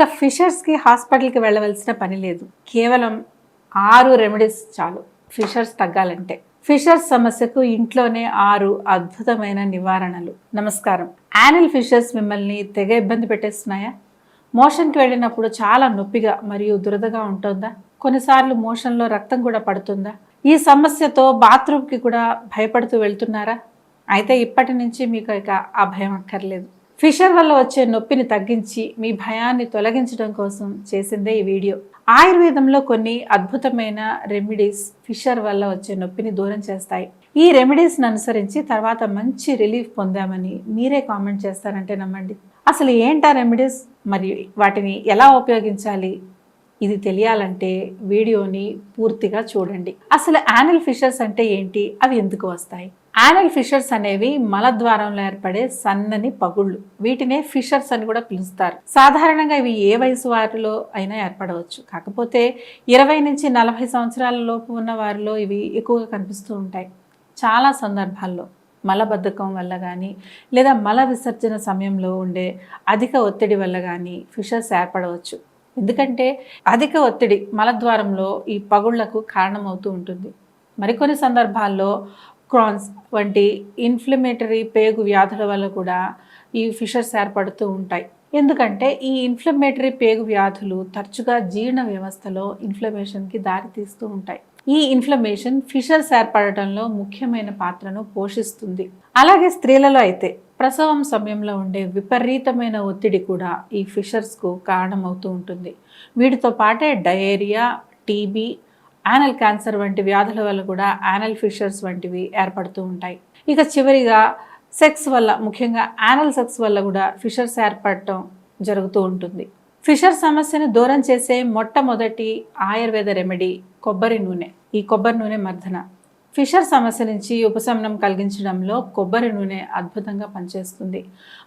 ఇక ఫిషర్స్కి హాస్పిటల్కి వెళ్ళవలసిన పని లేదు. కేవలం ఆరు రెమెడీస్ చాలు. ఫిషర్స్ తగ్గాలంటే. ఫిషర్స్ సమస్యకు ఇంట్లోనే ఆరు అద్భుతమైన నివారణలు. నమస్కారం. యానిల్ ఫిషర్స్ మిమ్మల్ని తెగ ఇబ్బంది పెట్టేస్తున్నాయా? మోషన్కి వెళ్ళినప్పుడు చాలా నొప్పిగా మరియు దురదగా ఉంటుందా? కొన్నిసార్లు మోషన్లో రక్తం కూడా పడుతుందా? ఈ సమస్యతో బాత్రూమ్కి కూడా భయపడుతూ వెళ్తున్నారా? అయితే ఇప్పటి నుంచి మీకు ఇక ఆ భయం అక్కర్లేదు. ఫిషర్ వల్ల వచ్చే నొప్పిని తగ్గించి మీ భయాన్ని తొలగించడం కోసం చేసిందే ఈ వీడియో. ఆయుర్వేదంలో కొన్ని అద్భుతమైన రెమెడీస్ ఫిషర్ వల్ల వచ్చే నొప్పిని దూరం చేస్తాయి. ఈ రెమెడీస్ని అనుసరించి తర్వాత మంచి రిలీఫ్ పొందామని మీరే కామెంట్ చేస్తారంటే నమ్మండి. అసలు ఏంటా రెమెడీస్? మరియు వాటిని ఎలా ఉపయోగించాలి? ఇది తెలియాలంటే వీడియోని పూర్తిగా చూడండి. అసలు యానల్ ఫిషర్స్ అంటే ఏంటి? అవి ఎందుకు వస్తాయి? యానల్ ఫిషర్స్ అనేవి మలద్వారంలో ఏర్పడే సన్నని పగుళ్ళు. వీటినే ఫిషర్స్ అని కూడా పిలుస్తారు. సాధారణంగా ఇవి ఏ వయసు వారిలో అయినా ఏర్పడవచ్చు. కాకపోతే ఇరవై నుంచి నలభై సంవత్సరాల లోపు ఉన్న వారిలో ఇవి ఎక్కువగా కనిపిస్తూ ఉంటాయి. చాలా సందర్భాల్లో మలబద్ధకం వల్ల కానీ లేదా మల విసర్జన సమయంలో ఉండే అధిక ఒత్తిడి వల్ల కానీ ఫిషర్స్ ఏర్పడవచ్చు. ఎందుకంటే అధిక ఒత్తిడి మలద్వారంలో ఈ పగుళ్ళకు కారణమవుతూ ఉంటుంది. మరికొన్ని సందర్భాల్లో క్రాన్స్ వంటి ఇన్ఫ్లమేటరీ పేగు వ్యాధుల వల్ల కూడా ఈ ఫిషర్స్ ఏర్పడుతూ ఉంటాయి. ఎందుకంటే ఈ ఇన్ఫ్లమేటరీ పేగు వ్యాధులు తరచుగా జీర్ణ వ్యవస్థలో ఇన్ఫ్లమేషన్కి దారితీస్తూ ఉంటాయి. ఈ ఇన్ఫ్లమేషన్ ఫిషర్స్ ఏర్పడటంలో ముఖ్యమైన పాత్రను పోషిస్తుంది. అలాగే స్త్రీలలో అయితే ప్రసవం సమయంలో ఉండే విపరీతమైన ఒత్తిడి కూడా ఈ ఫిషర్స్కు కారణమవుతూ ఉంటుంది. వీటితో పాటే డయేరియా టీబీ యానల్ క్యాన్సర్ వంటి వ్యాధుల వల్ల కూడా యానల్ ఫిషర్స్ వంటివి ఏర్పడుతూ ఉంటాయి. ఇక చివరిగా సెక్స్ వల్ల ముఖ్యంగా యానల్ సెక్స్ వల్ల కూడా ఫిషర్స్ ఏర్పడటం జరుగుతూ ఉంటుంది. ఫిషర్ సమస్యను దూరం చేసే మొట్టమొదటి ఆయుర్వేద రెమెడీ కొబ్బరి నూనె. ఈ కొబ్బరి నూనె మర్దన. ఫిషర్ సమస్య నుంచి ఉపశమనం కలిగించడంలో కొబ్బరి నూనె అద్భుతంగా పనిచేస్తుంది.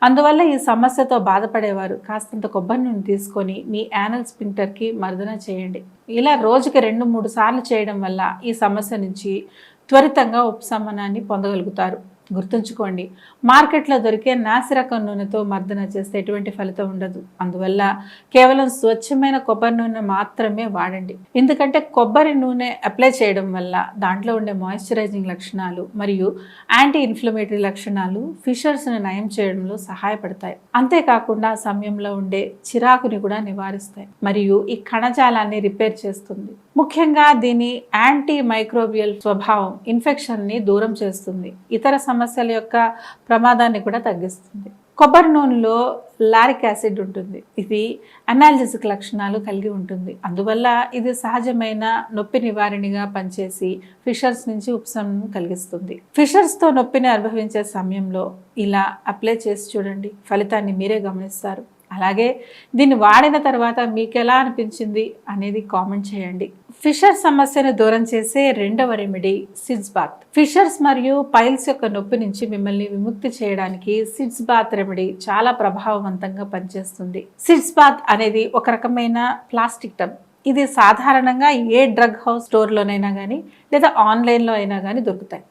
అందువల్ల ఈ సమస్యతో బాధపడేవారు కాస్తంత కొబ్బరి నూనె తీసుకొని మీ యానల్ స్పింటర్కి మర్దన చేయండి. ఇలా రోజుకి రెండు మూడు సార్లు చేయడం వల్ల ఈ సమస్య నుంచి త్వరితంగా ఉపశమనాన్ని పొందగలుగుతారు. గుర్తుంచుకోండి. మార్కెట్లో దొరికే నాసిరకం నూనెతో మర్దన చేస్తే ఎటువంటి ఫలితం ఉండదు. అందువల్ల కేవలం స్వచ్ఛమైన కొబ్బరి నూనె మాత్రమే వాడండి. ఎందుకంటే కొబ్బరి నూనె అప్లై చేయడం వల్ల దాంట్లో ఉండే మాయిశ్చరైజింగ్ లక్షణాలు మరియు యాంటీ ఇన్ఫ్లమేటరీ లక్షణాలు ఫిషర్స్ని నయం చేయడంలో సహాయపడతాయి. అంతేకాకుండా సమయంలో ఉండే చిరాకుని కూడా నివారిస్తాయి. మరియు ఈ కణజాలాన్ని రిపేర్ చేస్తుంది. ముఖ్యంగా దీని యాంటీ మైక్రోబియల్ స్వభావం ఇన్ఫెక్షన్ని దూరం చేస్తుంది. ఇతర సమస్యల యొక్క ప్రమాదాన్ని కూడా తగ్గిస్తుంది. కొబ్బరి నూనెలో లారిక్ యాసిడ్ ఉంటుంది. ఇది అనాలజిసిక్ లక్షణాలు కలిగి ఉంటుంది. అందువల్ల ఇది సహజమైన నొప్పి నివారణగా పనిచేసి ఫిషర్స్ నుంచి ఉపశమనం కలిగిస్తుంది. ఫిషర్స్తో నొప్పిని అనుభవించే సమయంలో ఇలా అప్లై చేసి చూడండి. ఫలితాన్ని మీరే గమనిస్తారు. అలాగే దీన్ని వాడిన తర్వాత మీకు ఎలా అనిపించింది అనేది కామెంట్ చేయండి. ఫిషర్ సమస్యను దూరం చేసే రెండవ రెమెడీ సిడ్స్ బాత్. ఫిషర్స్ మరియు పైల్స్ యొక్క నొప్పి నుంచి మిమ్మల్ని విముక్తి చేయడానికి సిడ్స్ బాత్ రెమెడీ చాలా ప్రభావవంతంగా పనిచేస్తుంది. సిడ్స్ బాత్ అనేది ఒక రకమైన ప్లాస్టిక్ టబ్. ఇది సాధారణంగా ఏ డ్రగ్ హౌస్ స్టోర్లోనైనా కానీ లేదా ఆన్లైన్లో అయినా కానీ దొరుకుతాయి.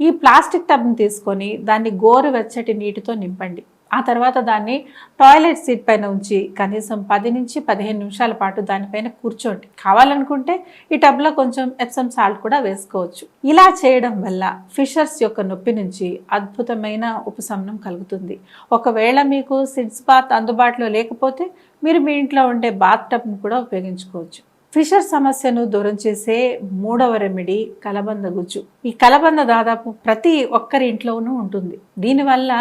ఈ ప్లాస్టిక్ టబ్ని తీసుకొని దాన్ని గోరువెచ్చటి నీటితో నింపండి. ఆ తర్వాత దాన్ని టాయిలెట్ సీట్ పైన ఉంచి కనీసం పది నుంచి పదిహేను నిమిషాల పాటు దానిపైన కూర్చోండి. కావాలనుకుంటే ఈ టబ్లో కొంచెం ఎప్సమ్ సాల్ట్ కూడా వేసుకోవచ్చు. ఇలా చేయడం వల్ల ఫిషర్స్ యొక్క నొప్పి నుంచి అద్భుతమైన ఉపశమనం కలుగుతుంది. ఒకవేళ మీకు సిడ్స్ బాత్ అందుబాటులో లేకపోతే మీరు మీ ఇంట్లో ఉండే బాత్ టబ్ని కూడా ఉపయోగించుకోవచ్చు. ఫిషర్ సమస్యను దూరం చేసే మూడవ రెమెడీ కలబంద గుజ్జు. ఈ కలబంద దాదాపు ప్రతి ఒక్కరి ఇంట్లోనూ ఉంటుంది. దీనివల్ల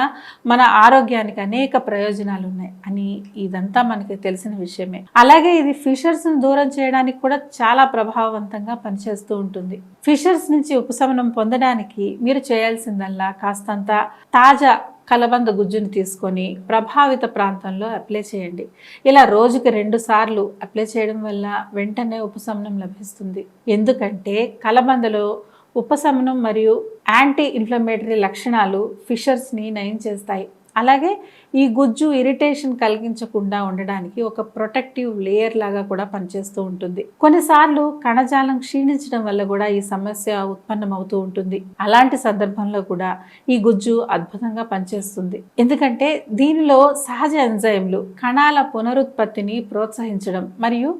మన ఆరోగ్యానికి అనేక ప్రయోజనాలు ఉన్నాయి అని ఇదంతా మనకి తెలిసిన విషయమే. అలాగే ఇది ఫిషర్స్ను దూరం చేయడానికి కూడా చాలా ప్రభావవంతంగా పనిచేస్తూ ఉంటుంది. ఫిషర్స్ నుంచి ఉపశమనం పొందడానికి మీరు చేయాల్సిందల్లా కాస్తంత తాజా కలబంద గుజ్జును తీసుకొని ప్రభావిత ప్రాంతంలో అప్లై చేయండి. ఇలా రోజుకి రెండు సార్లు అప్లై చేయడం వల్ల వెంటనే ఉపశమనం లభిస్తుంది. ఎందుకంటే కలబందలో ఉపశమనం మరియు యాంటీ ఇన్ఫ్లమేటరీ లక్షణాలు ఫిషర్స్ని నయం చేస్తాయి. అలాగే ఈ గుజ్జు ఇరిటేషన్ కలిగించకుండా ఉండడానికి ఒక ప్రొటెక్టివ్ లేయర్ లాగా కూడా పనిచేస్తూ ఉంటుంది. కొన్నిసార్లు కణజాలం క్షీణించడం వల్ల కూడా ఈ సమస్య ఉత్పన్నమవుతూ ఉంటుంది. అలాంటి సందర్భంలో కూడా ఈ గుజ్జు అద్భుతంగా పనిచేస్తుంది. ఎందుకంటే దీనిలో సహజ ఎంజైమ్లు కణాల పునరుత్పత్తిని ప్రోత్సహించడం మరియు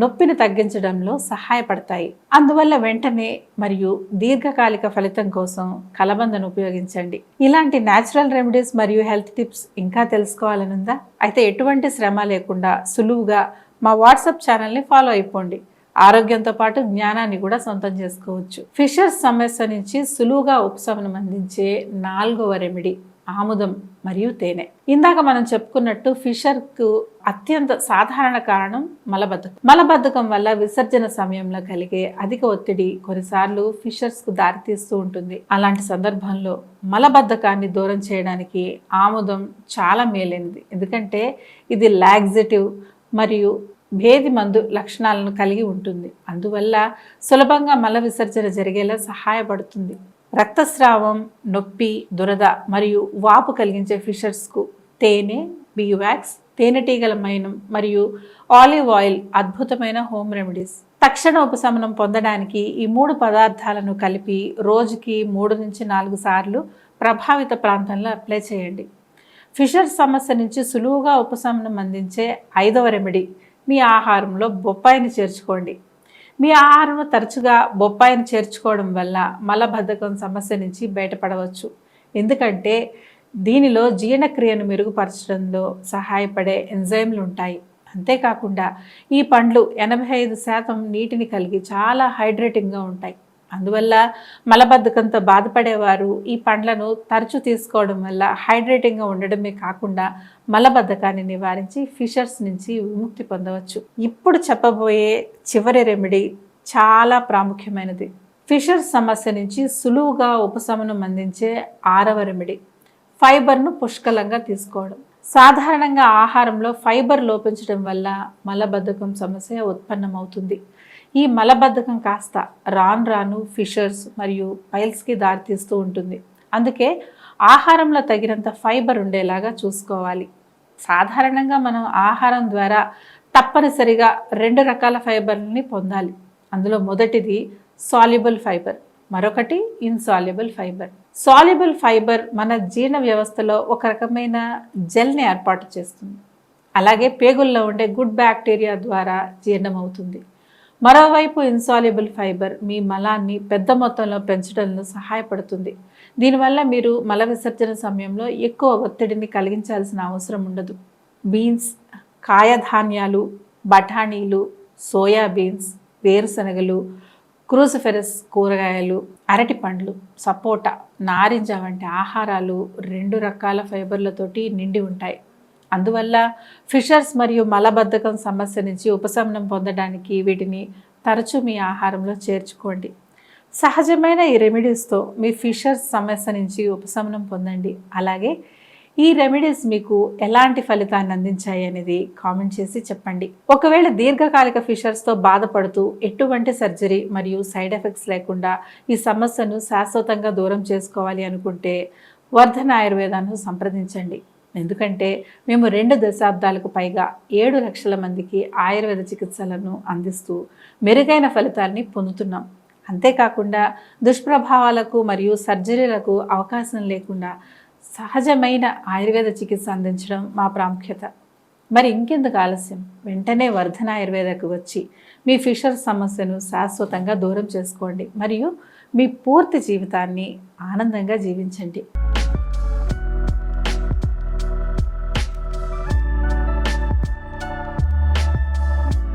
నొప్పిని తగ్గించడంలో సహాయపడతాయి. అందువల్ల వెంటనే మరియు దీర్ఘకాలిక ఫలితం కోసం కలబందను ఉపయోగించండి. ఇలాంటి న్యాచురల్ రెమెడీస్ మరియు హెల్త్ టిప్స్ ఇంకా తెలుసుకోవాలనుందా? అయితే ఎటువంటి శ్రమ లేకుండా సులువుగా మా వాట్సాప్ ఛానల్ని ఫాలో అయిపోండి. ఆరోగ్యంతో పాటు జ్ఞానాన్ని కూడా సొంతం చేసుకోవచ్చు. ఫిషర్స్ సమస్య నుంచి సులువుగా ఉపశమనం అందించే నాలుగవ రెమెడీ ఆముదం మరియు తేనె. ఇందాక మనం చెప్పుకున్నట్టు ఫిషర్కు అత్యంత సాధారణ కారణం మలబద్ధకం మలబద్ధకం వల్ల విసర్జన సమయంలో కలిగే అధిక ఒత్తిడి కొన్నిసార్లు ఫిషర్స్కు దారితీస్తూ ఉంటుంది. అలాంటి సందర్భంలో మలబద్ధకాన్ని దూరం చేయడానికి ఆముదం చాలా మేలైనది. ఎందుకంటే ఇది లాగ్జిటివ్ మరియు భేది మందు లక్షణాలను కలిగి ఉంటుంది. అందువల్ల సులభంగా మల విసర్జన జరిగేలా సహాయపడుతుంది. రక్తస్రావం నొప్పి దురద మరియు వాపు కలిగించే ఫిషర్స్కు తేనె బియువాక్స్ తేనెటీగల మైనం మరియు ఆలివ్ ఆయిల్ అద్భుతమైన హోమ్ రెమెడీస్. తక్షణ ఉపశమనం పొందడానికి ఈ మూడు పదార్థాలను కలిపి రోజుకి మూడు నుంచి నాలుగు సార్లు ప్రభావిత ప్రాంతంలో అప్లై చేయండి. ఫిషర్ సమస్య నుంచి సులువుగా ఉపశమనం అందించే ఐదవ రెమెడీ మీ ఆహారంలో బొప్పాయిని చేర్చుకోండి. మీ ఆహారంలో తరచుగా బొప్పాయిని చేర్చుకోవడం వల్ల మలబద్ధకం సమస్య నుంచి బయటపడవచ్చు. ఎందుకంటే దీనిలో జీర్ణక్రియను మెరుగుపరచడంలో సహాయపడే ఎంజైమ్లు ఉంటాయి. అంతేకాకుండా ఈ పండ్లు ఎనభై ఐదు శాతం నీటిని కలిగి చాలా హైడ్రేటింగ్గా ఉంటాయి. అందువల్ల మలబద్ధకంతో బాధపడేవారు ఈ పండ్లను తరచూ తీసుకోవడం వల్ల హైడ్రేటింగ్గా ఉండడమే కాకుండా మలబద్ధకాన్ని నివారించి ఫిషర్స్ నుంచి విముక్తి పొందవచ్చు. ఇప్పుడు చెప్పబోయే చివరి రెమెడీ చాలా ప్రాముఖ్యమైనది. ఫిషర్స్ సమస్య నుంచి సులువుగా ఉపశమనం అందించే ఆరవ రెమెడీ. ఫైబర్ను పుష్కలంగా తీసుకోవడం. సాధారణంగా ఆహారంలో ఫైబర్ లోపించడం వల్ల మలబద్ధకం సమస్య ఉత్పన్నమవుతుంది. ఈ మలబద్ధకం కాస్త రాను రాను ఫిషర్స్ మరియు పైల్స్కి దారితీస్తూ ఉంటుంది. అందుకే ఆహారంలో తగినంత ఫైబర్ ఉండేలాగా చూసుకోవాలి. సాధారణంగా మనం ఆహారం ద్వారా తప్పనిసరిగా రెండు రకాల ఫైబర్ని పొందాలి. అందులో మొదటిది సాల్యుబుల్ ఫైబర్ మరొకటి ఇన్సాల్యుబుల్ ఫైబర్. సాల్యుబుల్ ఫైబర్ మన జీర్ణ వ్యవస్థలో ఒక రకమైన జెల్ని ఏర్పాటు చేస్తుంది. అలాగే పేగుల్లో ఉండే గుడ్ బ్యాక్టీరియా ద్వారా జీర్ణమవుతుంది. మరోవైపు ఇన్సాల్యుబుల్ ఫైబర్ మీ మలాన్ని పెద్ద మొత్తంలో పెంచడంలో సహాయపడుతుంది. దీనివల్ల మీరు మల విసర్జన సమయంలో ఎక్కువ ఒత్తిడిని కలిగించాల్సిన అవసరం ఉండదు. బీన్స్ కాయధాన్యాలు బఠానీలు సోయా బీన్స్ వేరుశనగలు క్రూసిఫెరస్ కూరగాయలు అరటి పండ్లు సపోటా నారింజ వంటి ఆహారాలు రెండు రకాల ఫైబర్లతోటి నిండి ఉంటాయి. అందువల్ల ఫిషర్స్ మరియు మలబద్ధకం సమస్య నుంచి ఉపశమనం పొందడానికి వీటిని తరచూ మీ ఆహారంలో చేర్చుకోండి. సహజమైన ఈ రెమెడీస్తో మీ ఫిషర్స్ సమస్య నుంచి ఉపశమనం పొందండి. అలాగే ఈ రెమెడీస్ మీకు ఎలాంటి ఫలితాన్ని అందించాయి అనేది కామెంట్ చేసి చెప్పండి. ఒకవేళ దీర్ఘకాలిక ఫిషర్స్తో బాధపడుతూ ఎటువంటి సర్జరీ మరియు సైడ్ ఎఫెక్ట్స్ లేకుండా ఈ సమస్యను శాశ్వతంగా దూరం చేసుకోవాలి అనుకుంటే వర్ధన ఆయుర్వేదాన్ని సంప్రదించండి. ఎందుకంటే మేము రెండు దశాబ్దాలకు పైగా ఏడు లక్షల మందికి ఆయుర్వేద చికిత్సలను అందిస్తూ మెరుగైన ఫలితాల్ని పొందుతున్నాం. అంతేకాకుండా దుష్ప్రభావాలకు మరియు సర్జరీలకు అవకాశం లేకుండా సహజమైన ఆయుర్వేద చికిత్స అందించడం మా ప్రాముఖ్యత. మరి ఇంకెందుకు ఆలస్యం? వెంటనే వర్ధన ఆయుర్వేదకు వచ్చి మీ ఫిషర్ సమస్యను శాశ్వతంగా దూరం చేసుకోండి మరియు మీ పూర్తి జీవితాన్ని ఆనందంగా జీవించండి.